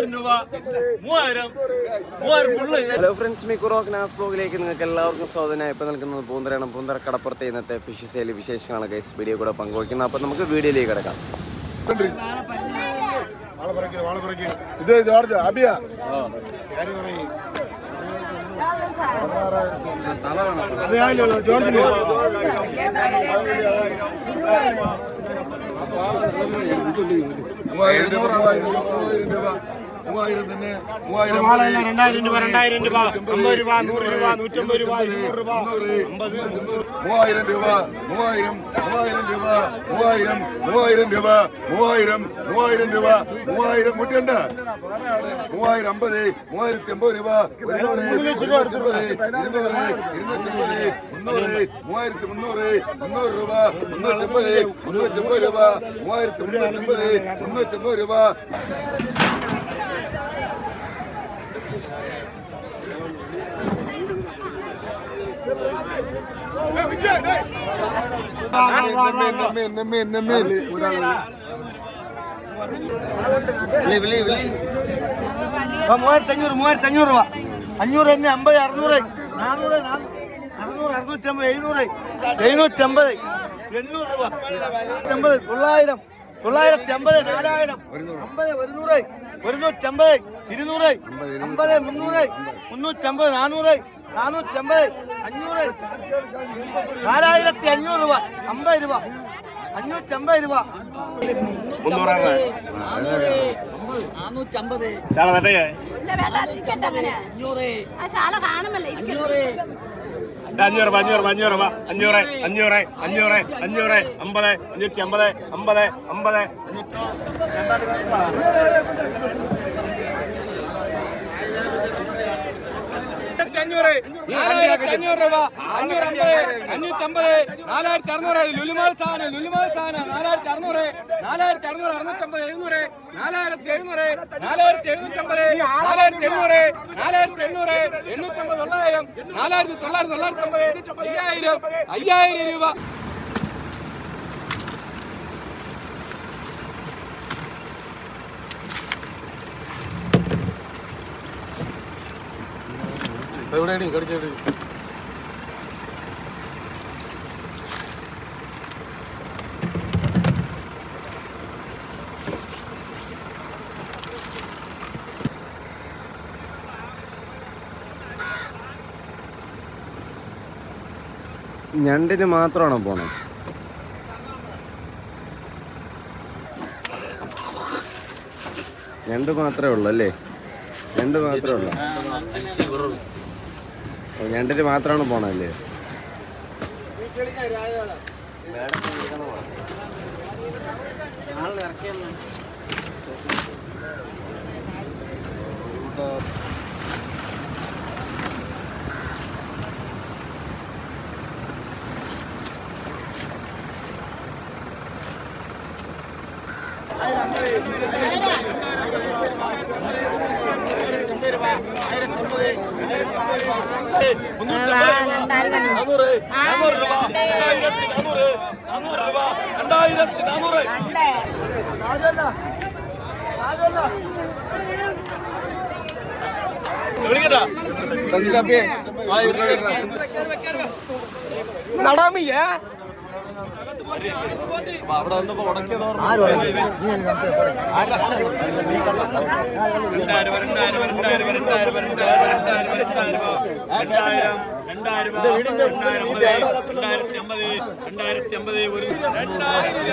മൂവായിരം രൂപ. മൂവായിരം. മൂവായിരം ഫുള്ള് ഹലോ ഫ്രണ്ട്സ് മിക്കുറോക്ക് നാസ് ബ്ലോഗിലേക്ക് നിങ്ങൾക്ക് എല്ലാവർക്കും സ്വാഗതം. ഇപ്പോൾ നിൽക്കുന്നത് പൂന്തറയാണ് പൂന്തറ കടപ്പുറത്തെ ഇന്നത്തെ ഫിഷ് സെയിൽ വിശേഷങ്ങളാണ് ഗൈസ് വീഡിയോ കൂടെ പങ്കുവയ്ക്കുന്നത്. അപ്പോൾ നമുക്ക് വീഡിയോയിലേക്ക് കിടക്കാം. ഇത് ജോർജ് അബിയ. ജോർജിന്. മൂവായിരം രൂപ മൂവായിരം രൂപ. മൂവായിരം തന്നെ മൂവായിരം മാളല്ല രണ്ടായിരം രൂപ രണ്ടായിരം രൂപ അമ്പത് രൂപ നൂറ് രൂപ നൂറ്റമ്പത് രൂപ ഇരുന്നൂറ് രൂപ അമ്പത് മൂവായിരം രൂപ മൂവായിരം മൂവായിരം രൂപ മൂവായിരം മൂവായിരം രൂപ മൂവായിരം മൂവായിരം രൂപ മൂവായിരം കുട്ടിയുണ്ട് മൂവായിരം അമ്പത് മൂവായിരത്തി അമ്പത് രൂപ ഒരുന്നൂറ് ഇരുന്നൂറ്റമ്പത് ഇരുന്നൂറ് ഇരുന്നൂറ്റമ്പത് മുന്നൂറ് മൂവായിരത്തി മുന്നൂറ് മുന്നൂറ് രൂപ മുന്നൂറ്റമ്പത് മുന്നൂറ്റമ്പത് രൂപ മൂവായിരത്തി മുന്നൂറ്റമ്പത് മുന്നൂറ്റമ്പത് രൂപ നെമ്മീൻ നെമ്മീൻ നെമ്മീൻ മൂവായിരത്തി അഞ്ഞൂറ് മൂവായിരത്തി അഞ്ഞൂറ് രൂപ അഞ്ഞൂറ് തന്നെ അമ്പത് അറുന്നൂറ് നാനൂറ് അറുന്നൂറ് അറുന്നൂറ്റമ്പത് എഴുന്നൂറ് എഴുന്നൂറ്റമ്പത് എണ്ണൂറ് രൂപ അമ്പത് തൊള്ളായിരം തൊള്ളായിരത്തി അമ്പത് നാലായിരം അമ്പത് ഒരുന്നൂറ് ഒരുന്നൂറ്റമ്പത് ഇരുന്നൂറ് അമ്പത് മുന്നൂറ് മുന്നൂറ്റമ്പത് നാനൂറ് നാനൂറ്റമ്പത് അഞ്ഞൂറ് നാലായിരത്തി അഞ്ഞൂറ് രൂപ അമ്പത് രൂപ അഞ്ഞൂറ്റമ്പത് രൂപ. അഞ്ഞൂറ്. അഞ്ഞൂറ്. അഞ്ഞൂറ് രൂപ അഞ്ഞൂറ് അഞ്ഞൂറ് അഞ്ഞൂറ് അഞ്ഞൂറ് അമ്പത് അഞ്ഞൂറ്റി അമ്പത് അമ്പത് അമ്പത് അഞ്ഞൂറ് നാലായിരത്തി അഞ്ഞൂറ് രൂപ. അഞ്ഞൂറ് അമ്പത് അഞ്ഞൂറ്റമ്പത് നാലായിരത്തി അറുന്നൂറ്. ലുലുമാൾ സാധനം ലുലുമാൾ സാധനം. നാലായിരത്തി അറുന്നൂറ് നാലായിരത്തി അറുന്നൂറ് അറുന്നൂറ്റമ്പത് എഴുന്നൂറ്. നാലായിരത്തി എഴുന്നൂറ് നാലായിരത്തി എഴുന്നൂറ്റമ്പത് നാലായിരത്തി എണ്ണൂറ് നാലായിരത്തി എണ്ണൂറ് എണ്ണൂറ്റമ്പത് തൊള്ളായിരം നാലായിരത്തി തൊള്ളായിരത്തി തൊള്ളായിരത്തി അമ്പത് അയ്യായിരം അയ്യായിരം രൂപ. ഞണ്ടിന് മാത്രമാണോ പോണേ? ഞണ്ട് മാത്രമേ ഉള്ളൂ അല്ലേ? ഞണ്ട് മാത്രമേ ഉള്ളൂ. ഞണ്ടിന് മാത്രമാണ് പോണല്ലേ ആയിരത്തി രണ്ടായിരത്തി നാനൂറ് വിളിക്കട്ടാ നടാമിയേ അവിടെ വന്നപ്പോ ഉടക്കിയത് രണ്ടായിരത്തി അമ്പത് ഒരു രണ്ടായിരത്തി